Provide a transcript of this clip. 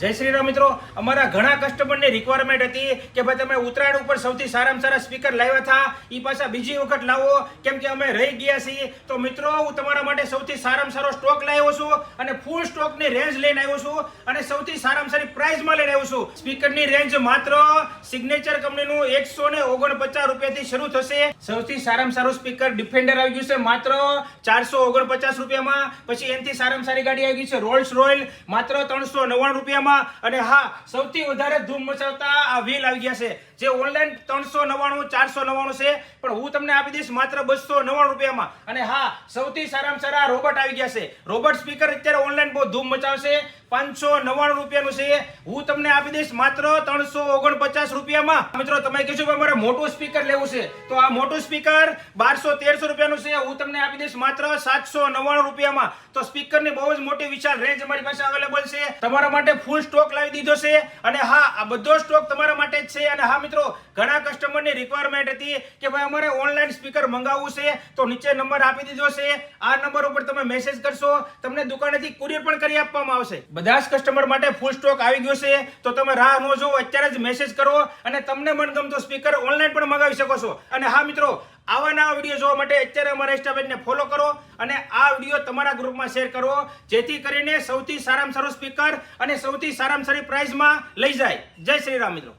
જય શ્રી રામ મિત્રો. અમારા ઘણા કસ્ટમરની રિક્વાયરમેન્ટ હતી કે ભાઈ તમે ઉત્તરાયણ ઉપર સૌથી સારામાં સારા સ્પીકર લાવ્યા હતા. એ પાછા બીજી વખત લાવો. કેમ કે અમે રહી ગયા છીએ. તો મિત્રો, હું તમારા માટે સૌથી સારામાં સારો સ્ટોક લાવ્યો છું અને ફૂલ સ્ટોકની રેન્જ લઈને આવ્યો છું અને સૌથી સારામાં સારી પ્રાઇઝમાં લઈને આવ્યો છું. સ્પીકરની રેન્જ માત્ર સિગ્નેચર કંપનીનું એકસો ને ઓગણપચાસ રૂપિયાથી શરૂ થશે. સૌથી સારામાં સારું સ્પીકર ડિફેન્ડર આવી ગયું છે માત્ર ચારસો ઓગણપચાસ રૂપિયામાં. પછી એનથી સારામાં સારી ગાડી આવી ગઈ છે રોલ્સ રોયલ માત્ર ત્રણસો નવ્વાણું રૂપિયામાં. અને હા, સૌથી વધારે ધૂમ મચાવતા આ વ્હીલ આવી ગયા છે. જે ઓનલાઈન ત્રણસો નવ્વાણું, ચારસો નવ્વાણું છે. પણ હું તમને આપી દઈશ માત્ર બસો નવ્વાણું રૂપિયામાં. અને હા, સૌથી સારામાં સારા રોબોટ આવી ગયા છે. રોબોટ સ્પીકર અત્યારે ઓનલાઈન બહુ ધૂમ મચાવશે. પાંચસો નવ્વાણું રૂપિયાનું છે હું તમને આપી દઈશ માત્ર ત્રણસો ઓગણપચાસ રૂપિયામાં. મિત્રો, તમે કહેશો કે મારે મોટું સ્પીકર લેવું છે. તો આ મોટું સ્પીકર બારસો તેરસો રૂપિયાનું છે. હું તમને આપી દઈશ માત્ર સાતસો નવ્વાણું રૂપિયામાં. તો સ્પીકરની બહુ જ મોટી વિશાળ રેન્જ અમારી પાસે અવેલેબલ છે. તમારા માટે ફૂલ સ્ટોક લાવી દીધો છે. અને હા, આ બધો સ્ટોક તમારા માટે જ છે. અને હા, મિત્રો, ઘણા કસ્ટમરની રિક્વાયરમેન્ટ હતી કે ભાઈ અમારે ઓનલાઈન સ્પીકર મંગાવવું છે, તો નીચે નંબર આપી દીધો છે. આ નંબર ઉપર તમે મેસેજ કરશો, તમને દુકાનેથી કુરિયર પણ કરી આપવામાં આવશે. બધા જ કસ્ટમર માટે ફૂલ સ્ટોક આવી ગયો છે, તો તમે રાહ ન જોવો અત્યારે જ મેસેજ કરો અને તમને મનગમતો સ્પીકર ઓનલાઈન પણ મંગાવી શકો છો. અને હા મિત્રો, આવા નવા વીડિયો જોવા માટે અત્યારે અમારા ઇન્સ્ટાપેજને ફોલો કરો અને આ વીડિયો તમારા ગ્રુપમાં શેર કરો, જેથી કરીને સૌથી સારામાં સારું સ્પીકર અને સૌથી સારામાં સારી પ્રાઇઝમાં લઈ જાય. જય શ્રી રામ મિત્રો.